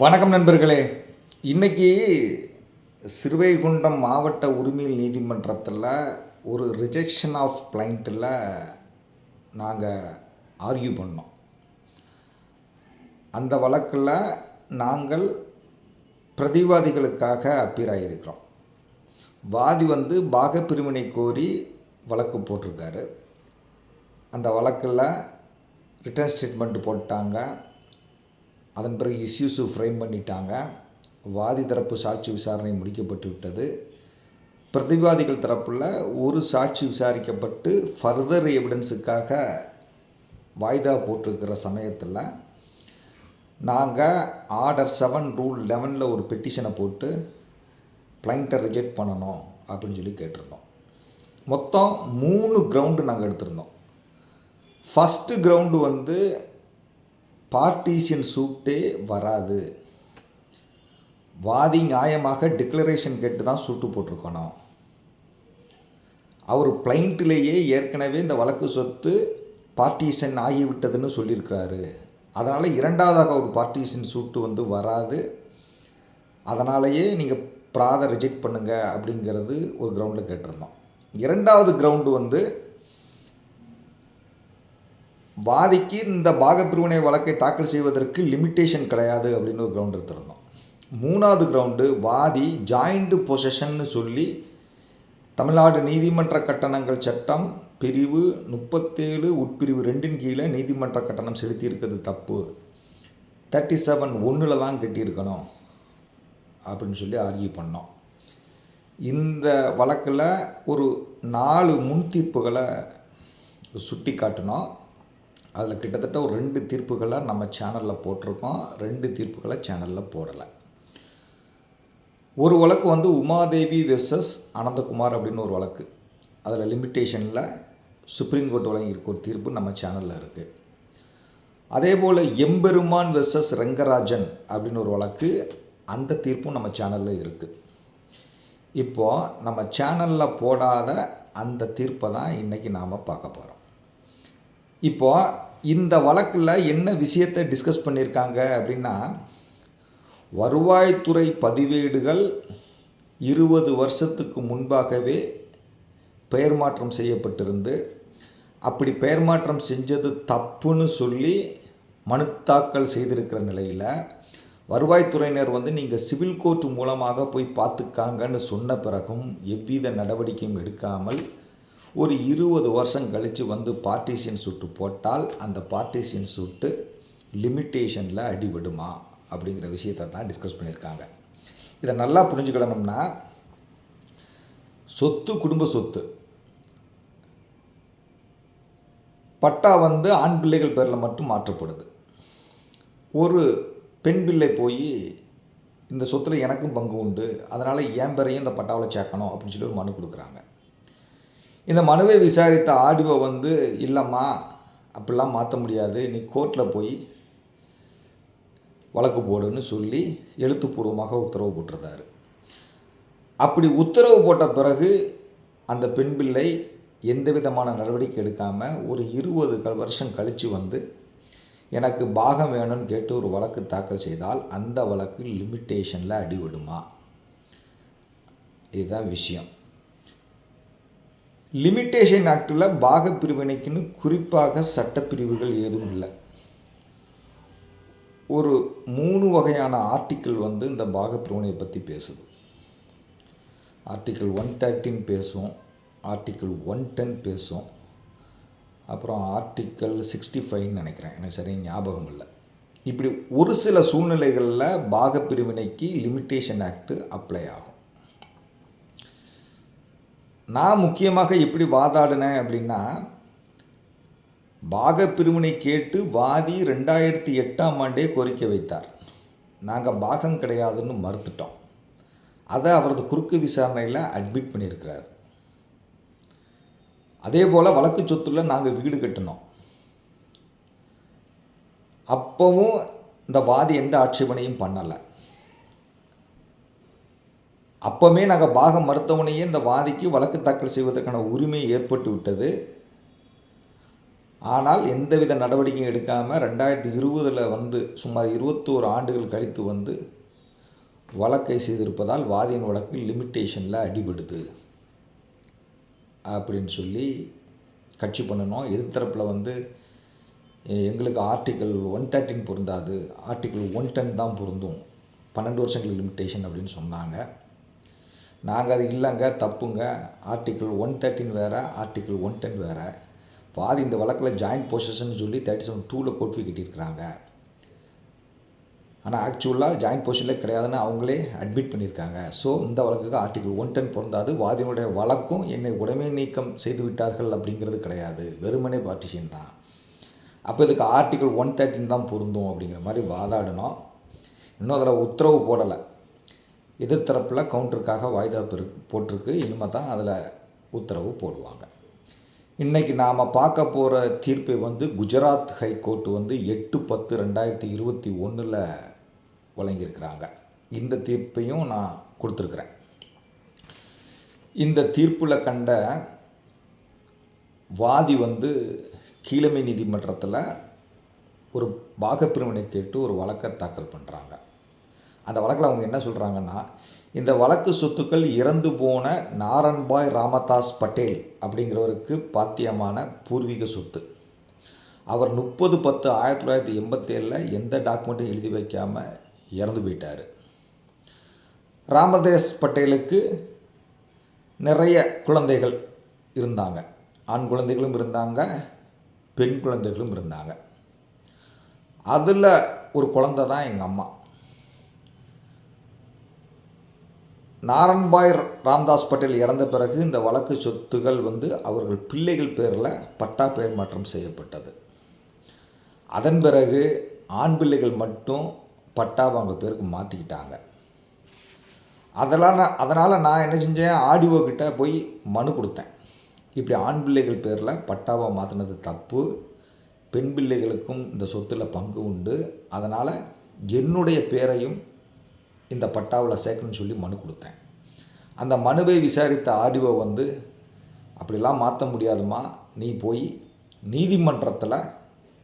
வணக்கம் நண்பர்களே. இன்னைக்கு சிறுவைகுண்டம் மாவட்ட உரிமையில் நீதிமன்றத்தில் ஒரு ரிஜெக்ஷன் ஆஃப் பிளைண்ட்டில் நாங்கள் ஆர்கியூ பண்ணோம். அந்த வழக்கில் நாங்கள் பிரதிவாதிகளுக்காக அப்பீர் ஆகியிருக்கிறோம் வாதி வந்து பாகப்பிரிவினை கோரி வழக்கு போட்டிருக்காரு. அந்த வழக்கில் ரிட்டர்ன் ஸ்டேட்மெண்ட் போட்டாங்க. அதன் பிறகு இஸ்யூஸு ஃப்ரேம் பண்ணிட்டாங்க. வாதி தரப்பு சாட்சி விசாரணை முடிக்கப்பட்டு விட்டது பிரதிவாதிகள் தரப்பில் ஒரு சாட்சி விசாரிக்கப்பட்டு ஃபர்தர் எவிடன்ஸுக்காக வாய்தா போட்டிருக்கிற சமயத்தில் நாங்கள் ஆர்டர் செவன் ரூல் லெவனில் ஒரு பெட்டிஷனை போட்டு பிளைண்ட்டை ரிஜெக்ட் பண்ணணும் அப்படின்னு சொல்லி கேட்டிருந்தோம். மொத்தம் மூணு கிரவுண்டு நாங்கள் எடுத்திருந்தோம். ஃபஸ்ட்டு கிரவுண்டு வந்து பார்ட்டிஷன் சூட்டே வராது. வாதி நியாயமாக டிக்ளரேஷன் கேட்டு தான் சூட்டு போட்டிருக்கணும். அவர் பிளைண்ட்டிலேயே ஏற்கனவே இந்த வழக்கு சொத்து பார்ட்டிஷன் ஆகிவிட்டதுன்னு சொல்லியிருக்கிறாரு. அதனால் இரண்டாவதாக ஒரு பார்ட்டிஷன் சூட்டு வந்து வராது. அதனாலேயே நீங்கள் ப்ராதை ரிஜெக்ட் பண்ணுங்கள் அப்படிங்கிறது ஒரு கிரவுண்டில் கேட்டிருந்தோம். இரண்டாவது கிரவுண்டு வந்து வாதிக்கு இந்த பாகப்பிரிவினை வழக்கை தாக்கல் செய்வதற்கு லிமிட்டேஷன் கிடையாது அப்படின்னு ஒரு கிரவுண்ட் எடுத்திருந்தோம். மூணாவது கிரவுண்டு வாதி ஜாயிண்ட் பொசஷன்னு சொல்லி தமிழ்நாடு நீதிமன்ற கட்டணங்கள் சட்டம் பிரிவு முப்பத்தேழு உட்பிரிவு ரெண்டின் கீழே நீதிமன்ற கட்டணம் செலுத்தியிருக்கிறது தப்பு. தேர்ட்டி செவன் ஒன்றில் தான் கட்டியிருக்கணும் அப்படின்னு சொல்லி ஆர்கியூ பண்ணோம். இந்த வழக்கில் ஒரு நாலு முன் தீர்ப்புகளை சுட்டி காட்டினோம் அதில் கிட்டத்தட்ட ஒரு ரெண்டு தீர்ப்புகளை நம்ம சேனலில் போட்டிருக்கோம். ரெண்டு தீர்ப்புகளை சேனலில் போடலை. ஒரு வழக்கு வந்து உமாதேவி வெர்சஸ் அனந்தகுமார் அப்படின்னு ஒரு வழக்கு. அதில் லிமிட்டேஷனில் சுப்ரீம் கோர்ட் வழங்கியிருக்க ஒரு தீர்ப்பு நம்ம சேனலில் இருக்குது அதே போல் எம்பெருமான் வெர்சஸ் ரெங்கராஜன் அப்படின்னு ஒரு வழக்கு அந்த தீர்ப்பும் நம்ம சேனலில் இருக்குது இப்போது நம்ம சேனலில் போடாத அந்த தீர்ப்பை தான் இன்றைக்கி நாம் பார்க்க போகிறோம் இப்போது இந்த வழக்கில் என்ன விஷயத்தை டிஸ்கஸ் பண்ணியிருக்காங்க அப்படின்னா வருவாய்த்துறை பதிவேடுகள் இருபது வருஷத்துக்கு முன்பாகவே பெயர் மாற்றம் செய்யப்பட்டிருந்து அப்படி பெயர் மாற்றம் செஞ்சது தப்புன்னு சொல்லி மனு தாக்கல் செய்திருக்கிற நிலையில் வருவாய்த்துறையினர் வந்து நீங்கள் சிவில் கோர்ட் மூலமாக போய் பார்த்துக்காங்கன்னு சொன்ன பிறகும் எவ்வித நடவடிக்கையும் எடுக்காமல் ஒரு இருபது வருஷம் கழித்து வந்து பார்ட்டிஷியன் சுட்டு போட்டால் அந்த பார்ட்டிஷியன் சுட்டு லிமிட்டேஷனில் அடிபடுமா அப்படிங்கிற விஷயத்தை தான் டிஸ்கஸ் பண்ணியிருக்காங்க. இதை நல்லா புரிஞ்சுக்கிடணும்னா சொத்து குடும்ப சொத்து. பட்டா வந்து ஆண் பிள்ளைகள் பேரில் மட்டும் மாற்றப்படுது. ஒரு பெண் பிள்ளை போய் இந்த சொத்தில் எனக்கும் பங்கு உண்டு அதனால் என் பேரையும் இந்த பட்டாவில் சேர்க்கணும் அப்படின்னு சொல்லி ஒரு மனு கொடுக்குறாங்க. இந்த மனுவை விசாரித்த ஆடியோ வந்து இல்லைம்மா அப்படிலாம் மாற்ற முடியாது. நீ கோர்ட்டில் போய் வழக்கு போடுன்னு சொல்லி எழுத்துப்பூர்வமாக உத்தரவு போட்டிருந்தார். அப்படி உத்தரவு போட்ட பிறகு அந்த பெண் பிள்ளை எந்த விதமான நடவடிக்கை எடுக்காமல் ஒரு இருபது க வருஷம் கழித்து வந்து எனக்கு பாகம் வேணும்னு கேட்டு ஒரு வழக்கு தாக்கல் செய்தால் அந்த வழக்கு லிமிட்டேஷனில் அடிவிடுமா இதுதான் விஷயம். லிமிட்டேஷன் ஆக்டில் பாக பிரிவினைக்குன்னு குறிப்பாக சட்டப்பிரிவுகள் ஏதும் இல்லை. ஒரு மூணு வகையான ஆர்டிக்கிள் வந்து இந்த பாக பிரிவினையை பற்றி பேசுது. ஆர்டிக்கிள் ஒன் தேர்ட்டின் பேசும் ஆர்டிக்கிள் ஒன் டென் பேசும் அப்புறம் ஆர்டிக்கிள் சிக்ஸ்டி ஃபைவ்னு நினைக்கிறேன். எனக்கு சரியாக ஞாபகம் இல்லை. இப்படி ஒரு சில சூழ்நிலைகளில் பாக பிரிவினைக்கு லிமிட்டேஷன் ஆக்ட் அப்ளை ஆகும். நான் முக்கியமாக எப்படி வாதாடினேன் அப்படின்னா பாக பிரிவினை கேட்டு வாதி ரெண்டாயிரத்தி எட்டாம் ஆண்டே கோரிக்கை வைத்தார். நாங்கள் பாகம் கிடையாதுன்னு மறுத்துட்டோம். அதை அவரது குறுக்கு விசாரணையில் அட்மிட் பண்ணியிருக்கிறார். அதே போல் வழக்கு சொத்துல நாங்கள் வீடு கட்டினோம். அப்போவும் இந்த வாதி எந்த ஆட்சேபனையும் பண்ணலை. அப்போவுமே நாங்கள் பாகம் மறுத்தவனையே இந்த வாதிக்கு வழக்கு தாக்கல் செய்வதற்கான உரிமை ஏற்பட்டு விட்டது. ஆனால் எந்தவித நடவடிக்கையும் எடுக்காமல் ரெண்டாயிரத்தி இருபதில் வந்து சுமார் இருபத்தோரு ஆண்டுகள் கழித்து வந்து வழக்கை செய்திருப்பதால் வாதியின் வழக்கு லிமிட்டேஷனில் அடிபடுது. அப்படின்னு சொல்லி கட்சி பண்ணணும். எதிர்த்தரப்பில் வந்து எங்களுக்கு ஆர்டிக்கல் ஒன் தேர்ட்டின் பொருந்தாது. ஆர்டிக்கல் ஒன் டென் தான் பொருந்தும். பன்னெண்டு வருஷங்கள் லிமிட்டேஷன் அப்படின்னு சொன்னாங்க. நாங்கள் அது இல்லைங்க தப்புங்க. ஆர்டிக்கிள் ஒன் தேர்ட்டின் வேறு ஆர்டிக்கிள் ஒன் டென் வேறு. பாதி இந்த வழக்கில் ஜாயிண்ட் பொசிஷன் சொல்லி தேர்ட்டி செவன் டூவில் கோட்வி கட்டியிருக்கிறாங்க. ஆனால் ஆக்சுவலாக ஜாயிண்ட் பொசிஷனில் கிடையாதுன்னு அவங்களே அட்மிட் பண்ணியிருக்காங்க. ஸோ இந்த வழக்குக்கு ஆர்டிகல் ஒன் டென் பொருந்தாது. வாதியினுடைய வழக்கும் என்னை உடமை நீக்கம் செய்து விட்டார்கள் அப்படிங்கிறது கிடையாது. வெறுமனே பார்ட்டிஷன் தான். அப்போ இதுக்கு ஆர்டிகல் ஒன் தேர்ட்டின் தான் பொருந்தும் அப்படிங்கிற மாதிரி வாதாடினோம். இன்னும் அதில் உத்தரவு போடலை. எதிர்த்தரப்பில் கவுண்டருக்காக வாய்தா பெருக்கு போட்டிருக்கு. இனிமேல் தான் அதில் உத்தரவு போடுவாங்க. இன்றைக்கி நாம் பார்க்க போகிற தீர்ப்பை வந்து குஜராத் ஹைகோர்ட் வந்து எட்டு பத்து ரெண்டாயிரத்தி இருபத்தி ஒன்றில் வழங்கியிருக்கிறாங்க. இந்த தீர்ப்பையும் நான் கொடுத்துருக்குறேன். இந்த தீர்ப்பில் கண்ட வாதி வந்து கீழமை நீதிமன்றத்தில் ஒரு பாகப்பிரிவினை கேட்டு ஒரு வழக்கை தாக்கல் பண்ணுறாங்க அந்த வழக்கில் அவங்க என்ன சொல்கிறாங்கன்னா இந்த வழக்கு சொத்துக்கள் இறந்து போன நாரன்பாய் ராமதாஸ் பட்டேல் அப்படிங்கிறவருக்கு பாத்தியமான பூர்வீக சொத்து. அவர் முப்பது பத்து ஆயிரத்தி தொள்ளாயிரத்தி எண்பத்தேழில் எந்த டாக்குமெண்ட்டும் எழுதி வைக்காமல் இறந்து போயிட்டார். ராமதேஸ் பட்டேலுக்கு நிறைய குழந்தைகள் இருந்தாங்க. ஆண் குழந்தைகளும் இருந்தாங்க பெண் குழந்தைகளும் இருந்தாங்க. அதில் ஒரு குழந்தை தான் எங்கள் அம்மா. நாரன்பாய் ராம்தாஸ் பட்டேல் இறந்த பிறகு இந்த வழக்கு சொத்துகள் வந்து அவர்கள் பிள்ளைகள் பேரில் பட்டா பெயர் மாற்றம் செய்யப்பட்டது. அதன் பிறகு ஆண் பிள்ளைகள் மட்டும் பட்டாவை அவங்க பேருக்கு மாற்றிக்கிட்டாங்க அதெல்லாம் நான் அதனால் நான் என்ன செஞ்சேன்? ஆடிஓ போய் மனு கொடுத்தேன். இப்படி ஆண் பிள்ளைகள் பேரில் பட்டாவை மாற்றினது தப்பு. பெண் பிள்ளைகளுக்கும் இந்த சொத்தில் பங்கு உண்டு. அதனால் என்னுடைய பேரையும் இந்த பட்டாவில் சேர்க்கணும்னு சொல்லி மனு கொடுத்தேன். அந்த மனுவை விசாரித்த ஆடிஓ வந்து அப்படிலாம் மாற்ற முடியாதும்மா. நீ போய் நீதிமன்றத்தில்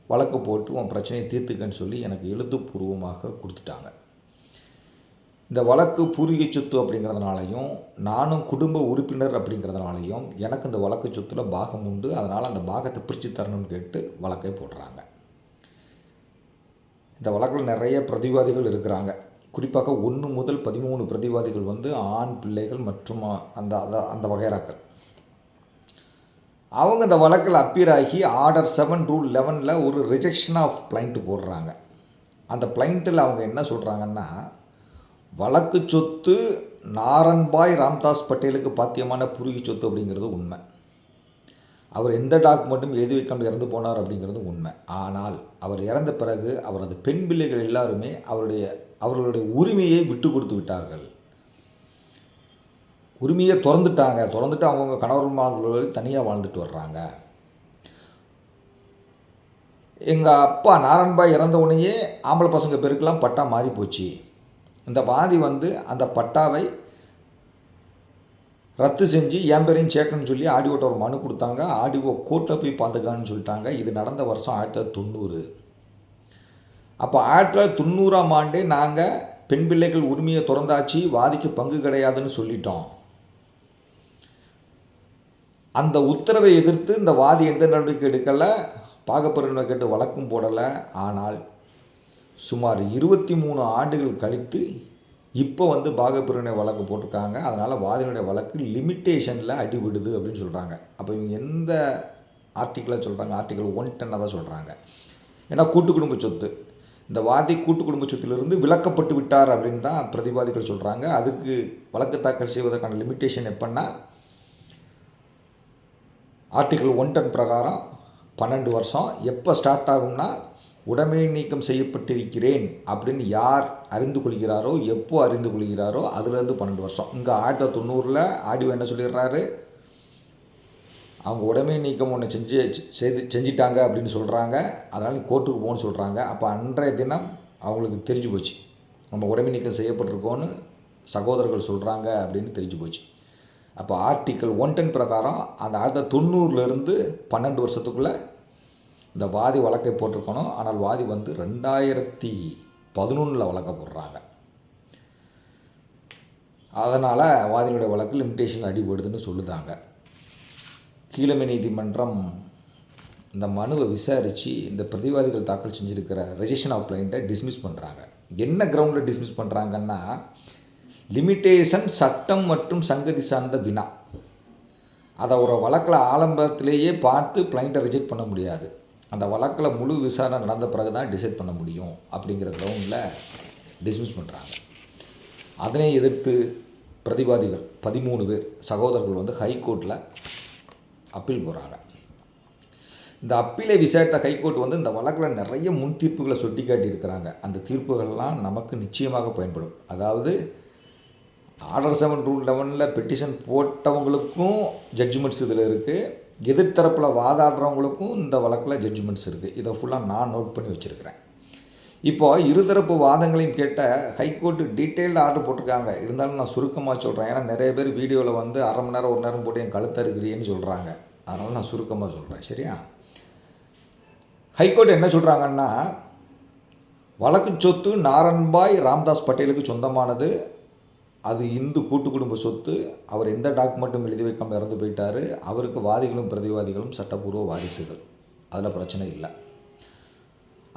வழக்கு போட்டு உன் பிரச்சனையை தீர்த்துக்கன்னு சொல்லி எனக்கு எழுத்துப்பூர்வமாக கொடுத்துட்டாங்க. இந்த வழக்கு பூர்வீக சொத்து அப்படிங்கிறதுனாலையும் நானும் குடும்ப உறுப்பினர் அப்படிங்கிறதுனாலையும் எனக்கு இந்த வழக்கு சொத்தில் பாகம் உண்டு. அதனால் அந்த பாகத்தை பிரித்து தரணும்னு கேட்டு வழக்கை போடுறாங்க. இந்த வழக்கில் நிறைய பிரதிவாதிகள் இருக்கிறாங்க. குறிப்பாக ஒன்று முதல் பதிமூணு பிரதிவாதிகள் வந்து ஆண் பிள்ளைகள் மற்றும் அந்த அந்த வகைராக்கள் அவங்க அந்த வழக்கில் அப்பீர் ஆகி ஆர்டர் செவன் ரூல் லெவனில் ஒரு ரிஜெக்ஷன் ஆஃப் பிளைண்ட் போடுறாங்க. அந்த பிளைண்ட்டில் அவங்க என்ன சொல்கிறாங்கன்னா வழக்கு சொத்து நாரன்பாய் ராம்தாஸ் பட்டேலுக்கு பாத்தியமான பூர்வீக சொத்து அப்படிங்கிறது உண்மை. அவர் எந்த டாக்குமெண்ட்டும் எழுதி வைக்காமல் இறந்து போனார் அப்படிங்கிறது உண்மை. ஆனால் அவர் இறந்த பிறகு அவரது பெண் பிள்ளைகள் எல்லாருமே அவருடைய அவர்களுடைய உரிமையை விட்டு கொடுத்து விட்டார்கள். உரிமையை திறந்துட்டாங்க. திறந்துட்டு அவங்கவுங்க கணவர்மார்களோடு தனியாக வாழ்ந்துட்டு வர்றாங்க. எங்கள் அப்பா நாராயண்பாய் இறந்த உடனேயே ஆம்பளை பசங்க பேருக்கெல்லாம் பட்டா மாறி போச்சு. இந்த வாதி வந்து அந்த பட்டாவை ரத்து செஞ்சு என் பேரையும் சேர்க்கணும்னு சொல்லி ஆடியோட்ட ஒரு மனு கொடுத்தாங்க. ஆடியோ கோர்ட்டில் போய் பார்த்துக்கான்னு சொல்லிட்டாங்க. இது நடந்த வருஷம் ஆயிரத்தி தொள்ளாயிரத்தி தொண்ணூறு. அப்போ ஆயிரத்தி தொள்ளாயிரத்தி தொண்ணூறாம் ஆண்டே நாங்கள் பெண் பிள்ளைகள் உரிமையை திறந்தாச்சு வாதிக்கு பங்கு கிடையாதுன்னு சொல்லிட்டோம். அந்த உத்தரவை எதிர்த்து இந்த வாதி எந்த நடவடிக்கை எடுக்கலை பாகப்பிரிவினை கேட்டு வழக்கும் போடலை. ஆனால் சுமார் இருபத்தி மூணு ஆண்டுகள் கழித்து இப்போ வந்து பாகப்பிரிவினை வழக்கு போட்டிருக்காங்க. அதனால் வாதியினுடைய வழக்கு லிமிட்டேஷனில் அடிபடுது அப்படின்னு சொல்கிறாங்க அப்போ இவங்க எந்த ஆர்டிக்கிளை சொல்கிறாங்க ஆர்டிக்கல் ஒன் டென்னாக தான் சொல்கிறாங்க ஏன்னா கூட்டு குடும்ப சொத்து. இந்த வாதி கூட்டு குடும்ப சொத்திலிருந்து விலக்கப்பட்டு விட்டார் அப்படின்னு தான் பிரதிவாதிகள் சொல்கிறாங்க அதுக்கு வழக்கு தாக்கல் செய்வதற்கான லிமிட்டேஷன் எப்படின்னா ஆர்டிகல் ஒன் டென் பிரகாரம் பன்னெண்டு வருஷம். எப்போ ஸ்டார்ட் ஆகும்னா உடைமை நீக்கம் செய்யப்பட்டிருக்கிறேன் அப்படின்னு யார் அறிந்து கொள்கிறாரோ எப்போ அறிந்து கொள்கிறாரோ அதுலேருந்து பன்னெண்டு வருஷம். இங்கே ஆயிரத்தி தொண்ணூறில் ஆடியோ என்ன சொல்லிடுறாரு? அவங்க உடமை நீக்கம் ஒன்று செஞ்சு செய்து செஞ்சிட்டாங்க அப்படின்னு சொல்கிறாங்க அதனால் நீ கோர்ட்டுக்கு போகணும்னு சொல்கிறாங்க அப்போ அன்றைய தினம் அவங்களுக்கு தெரிஞ்சு போச்சு. நம்ம உடமை நீக்கம் செய்யப்பட்டிருக்கோன்னு சகோதரர்கள் சொல்கிறாங்க அப்படின்னு தெரிஞ்சு போச்சு. அப்போ ஆர்டிக்கல் ஒன் டென் பிரகாரம் அந்த ஆயிரத்தி தொண்ணூறுலேருந்து பன்னெண்டு வருஷத்துக்குள்ளே இந்த வாதி வழக்கை போட்டிருக்கணும். ஆனால் வாதி வந்து ரெண்டாயிரத்தி பதினொன்றில் வழக்க போடுறாங்க. அதனால் வாதியினுடைய வழக்கு லிமிட்டேஷன் அடிபடுதுன்னு சொல்லுதாங்க. கீழமை நீதிமன்றம் இந்த மனுவை விசாரித்து இந்த பிரதிவாதிகள் தாக்கல் செஞ்சுருக்கிற ரெஜிஸ்ட்ரேஷன் ஆஃப் கிளைண்ட்டை டிஸ்மிஸ் பண்ணுறாங்க என்ன கிரவுண்டில் டிஸ்மிஸ் பண்ணுறாங்கன்னா லிமிட்டேஷன் சட்டம் மற்றும் சங்கதி சார்ந்த வினா. அதை ஒரு வழக்கில் ஆரம்பத்திலேயே பார்த்து பிளைண்ட்டை ரிஜெக்ட் பண்ண முடியாது. அந்த வழக்கில் முழு விசாரணை நடந்த பிறகு தான் டிசைட் பண்ண முடியும் அப்படிங்கிற கிரவுண்டில் டிஸ்மிஸ் பண்ணுறாங்க அதனை எதிர்த்து பிரதிவாதிகள் பதிமூணு பேர் சகோதரர்கள் வந்து ஹைகோர்ட்டில் அப்பீல் போகிறாங்க இந்த அப்பீலை விசாரித்த ஹைகோர்ட் வந்து இந்த வழக்கில் நிறைய முன் தீர்ப்புகளை சுட்டி காட்டியிருக்கிறாங்க அந்த தீர்ப்புகள்லாம் நமக்கு நிச்சயமாக பயன்படும். அதாவது ஆர்டர் செவன் ரூல் லெவனில் பெட்டிஷன் போட்டவங்களுக்கும் ஜட்ஜ்மெண்ட்ஸ் இதில் இருக்குது எதிர்த்தரப்பில் வாதாடுறவங்களுக்கும் இந்த வழக்கில் ஜட்ஜ்மெண்ட்ஸ் இருக்குது இதை ஃபுல்லாக நான் நோட் பண்ணி வச்சுருக்கிறேன். இப்போ இருதரப்பு வாதங்களையும் கேட்ட ஹைகோர்ட்டு டீட்டெயில்டு ஆர்டர் போட்டிருக்காங்க. இருந்தாலும் நான் சுருக்கமாக சொல்கிறேன் ஏன்னா நிறைய பேர் வீடியோவில் வந்து அரை மணி நேரம் ஒரு நேரம் போட்டு என் கழுத்தருக்கிறீன்னு சொல்கிறாங்க அதனால் நான் சுருக்கமாக சொல்கிறேன் சரியா? ஹைகோர்ட் என்ன சொல்கிறாங்கன்னா வழக்கு சொத்து நாரன்பாய் ராம்தாஸ் பட்டேலுக்கு சொந்தமானது. அது இந்து கூட்டு குடும்ப சொத்து. அவர் எந்த டாக்குமெண்ட்டும் எழுதி வைக்காமல் இறந்து போயிட்டார். அவருக்கு வாதிகளும் பிரதிவாதிகளும் சட்டப்பூர்வ வாரிசுகள். அதில் பிரச்சனை இல்லை.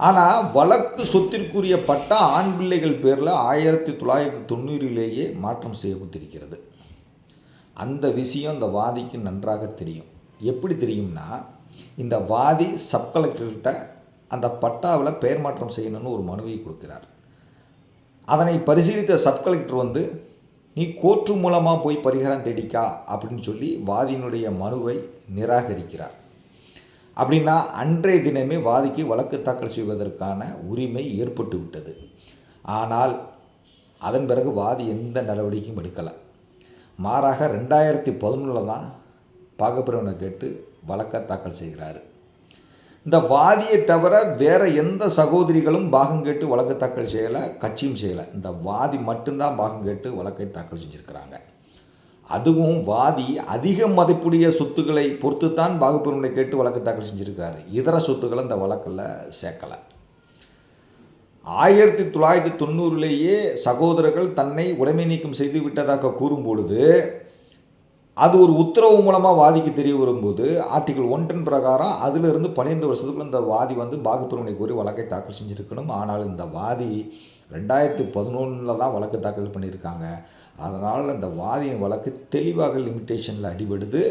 ஆனால் வழக்கு சொத்திற்குரிய பட்டா ஆண் பிள்ளைகள் பேரில் ஆயிரத்தி தொள்ளாயிரத்தி தொண்ணூறிலேயே மாற்றம் செய்யப்பட்டிருக்கிறது. அந்த விஷயம் இந்த வாதிக்கு நன்றாக தெரியும். எப்படி தெரியும்னா இந்த வாதி சப் கலெக்டர்கிட்ட அந்த பட்டாவில் பெயர் மாற்றம் செய்யணும்னு ஒரு மனுவை கொடுக்கிறார். அதனை பரிசீலித்த சப் கலெக்டர் வந்து நீ கோர்ட்டு மூலமாக போய் பரிகாரம் தேடிக்கா அப்படின்னு சொல்லி வாதியினுடைய மனுவை நிராகரிக்கிறார். அப்படின்னா அன்றைய தினமே வாதிக்கு வழக்கு தாக்கல் செய்வதற்கான உரிமை ஏற்பட்டு விட்டது. ஆனால் அதன் பிறகு வாதி எந்த நடவடிக்கையும் எடுக்கலை. மாறாக ரெண்டாயிரத்தி பதினொன்றில் தான் பாகப்பிரிவனை கேட்டு வழக்கை தாக்கல் செய்கிறாரு. இந்த வாதியை தவிர வேறு எந்த சகோதரிகளும் பாகம் கேட்டு வழக்கு தாக்கல் செய்யலை கட்சியும் செய்யலை. இந்த வாதி மட்டும்தான் பாகம் கேட்டு வழக்கை தாக்கல் செஞ்சுருக்கிறாங்க. அதுவும் வாதி அதிக மதிப்புடைய சொத்துக்களை பொறுத்து தான் பாகுப்பிரிவினை கேட்டு வழக்கு தாக்கல் செஞ்சுருக்காரு. இதர சொத்துக்களை இந்த வழக்கில் சேர்க்கலை. ஆயிரத்தி தொள்ளாயிரத்தி தொண்ணூறுலேயே சகோதரர்கள் தன்னை உடைமை நீக்கம் செய்து விட்டதாக கூறும் பொழுது அது ஒரு உத்தரவு மூலமாக வாதிக்கு தெரிய வரும்போது ஆர்டிகல் ஒன் பிரகாரம் அதிலிருந்து பன்னிரெண்டு வருஷத்துக்குள்ள இந்த வாதி வந்து பாகுப்பிரிவினை கோரி வழக்கை தாக்கல் செஞ்சுருக்கணும். ஆனால் இந்த வாதி ரெண்டாயிரத்தி பதினொன்றில் தான் வழக்கு தாக்கல் பண்ணியிருக்காங்க. அதனால் இந்த வாதியின் வழக்கு தெளிவாக லிமிட்டேஷனில் அடிபடுது.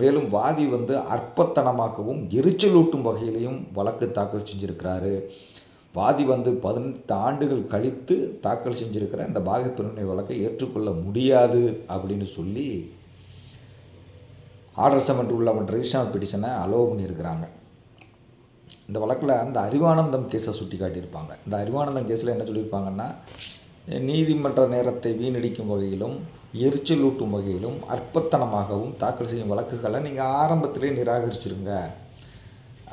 மேலும் வாதி வந்து அற்பத்தனமாகவும் எரிச்சலூட்டும் வகையிலையும் வழக்கு தாக்கல் செஞ்சுருக்கிறாரு. வாதி வந்து பதினெட்டு ஆண்டுகள் கழித்து தாக்கல் செஞ்சுருக்கிற இந்த பாகப்பிரிவினை வழக்கை ஏற்றுக்கொள்ள முடியாது அப்படின்னு சொல்லி ஆர்டர் சமெண்ட் உள்ள ரெஜிஸ்டர் பெட்டிஷனை அலோவ் பண்ணியிருக்கிறாங்க. இந்த வழக்கில் அந்த அறிவானந்தம் கேஸை சுட்டி காட்டியிருப்பாங்க இந்த அறிவானந்தம் கேஸில் என்ன சொல்லியிருப்பாங்கன்னா நீதிமன்ற நேரத்தை வீணடிக்கும் வகையிலும் எரிச்சலூட்டும் வகையிலும் அற்பத்தனமாகவும் தாக்கல் செய்யும் வழக்குகளை நீங்கள் ஆரம்பத்திலே நிராகரிச்சிருங்க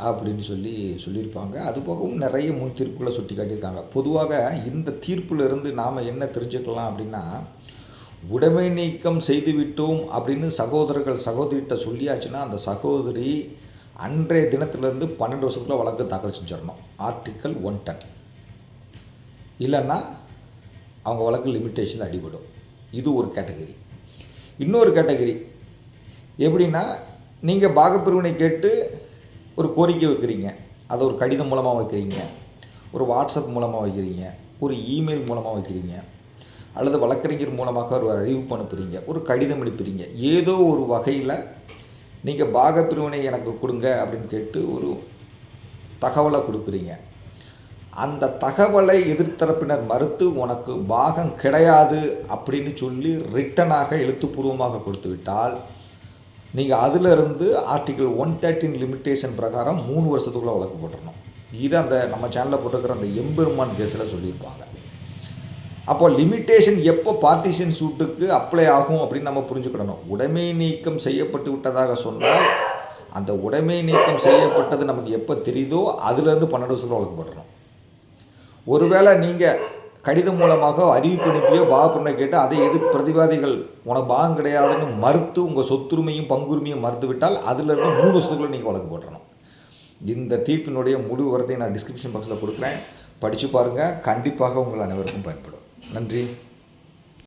அப்படின்னு சொல்லி சொல்லியிருப்பாங்க. அது போகவும் நிறைய முன் தீர்ப்புகளை சுட்டி காட்டியிருக்காங்க. பொதுவாக இந்த தீர்ப்பிலிருந்து நாம் என்ன தெரிஞ்சுக்கலாம் அப்படின்னா உடைமை நீக்கம் செய்துவிட்டோம் அப்படின்னு சகோதரர்கள் சகோதரிகிட்ட சொல்லியாச்சுன்னா அந்த சகோதரி அன்றைய தினத்திலேருந்து பன்னெண்டு வருஷத்துக்குள்ள வழக்கு தாக்கல் செஞ்சிடணும். Article one ten. இல்லைன்னா அவங்க வழக்கு லிமிட்டேஷன் அடிபடும். இது ஒரு கேட்டகரி இன்னொரு கேட்டகரி எப்படின்னா நீங்கள் பாகப்பிரிவினை கேட்டு ஒரு கோரிக்கை வைக்கிறீங்க. அதை ஒரு கடிதம் மூலமாக வைக்கிறீங்க. ஒரு வாட்ஸ்அப் மூலமாக வைக்கிறீங்க. ஒரு இமெயில் மூலமாக வைக்கிறீங்க. அல்லது வழக்கறிஞர் மூலமாக ஒரு அறிவிப்பு அனுப்புகிறீங்க ஒரு கடிதம் அனுப்புகிறீங்க ஏதோ ஒரு வகையில் நீங்கள் பாகப்பிரிவினை எனக்கு கொடுங்க அப்படின்னு கேட்டு ஒரு தகவலை கொடுக்குறீங்க. அந்த தகவலை எதிர்த்தரப்பினர் மறுத்து உனக்கு பாகம் கிடையாது அப்படின்னு சொல்லி ரிட்டனாக எழுத்துப்பூர்வமாக கொடுத்து விட்டால் நீங்கள் அதிலிருந்து ஆர்டிகிள் ஒன் தேர்ட்டின் லிமிட்டேஷன் பிரகாரம் மூணு வருஷத்துக்குள்ளே வழக்கு போட்டுடணும் இது அந்த நம்ம சேனலில் போட்டிருக்கிற அந்த எம்பெருமான் கேஸில் சொல்லியிருப்பாங்க. அப்போ லிமிட்டேஷன் எப்போ பார்ட்டிஷன் சூட்டுக்கு அப்ளை ஆகும் அப்படின்னு நம்ம புரிஞ்சுக்கிடணும். உடைமை நீக்கம் செய்யப்பட்டு விட்டதாக சொன்னால் அந்த உடைமை நீக்கம் செய்யப்பட்டது நமக்கு எப்போ தெரியுதோ அதுலேருந்து பன்னெண்டு வருஷத்தில் வழக்கு போட்டுறணும். ஒருவேளை நீங்கள் கடிதம் மூலமாக அறிவிப்பு அனுப்பியோ பாகப்பிரணை கேட்டு அதை எது பிரதிவாதிகள்? உனக்கு பாகம் கிடையாதுன்னு மறுத்து உங்கள் சொத்துரிமையும் பங்குரிமையும் மறுத்து விட்டால் அதிலிருந்து மூணு சொத்துக்களை நீங்கள் வழக்கு போட்டுறணும். இந்த தீர்ப்பினுடைய முழு விவரத்தை நான் டிஸ்கிரிப்ஷன் பாக்ஸில் கொடுக்குறேன். படித்து பாருங்கள் கண்டிப்பாக உங்கள் அனைவருக்கும் பயன்படும். நன்றி.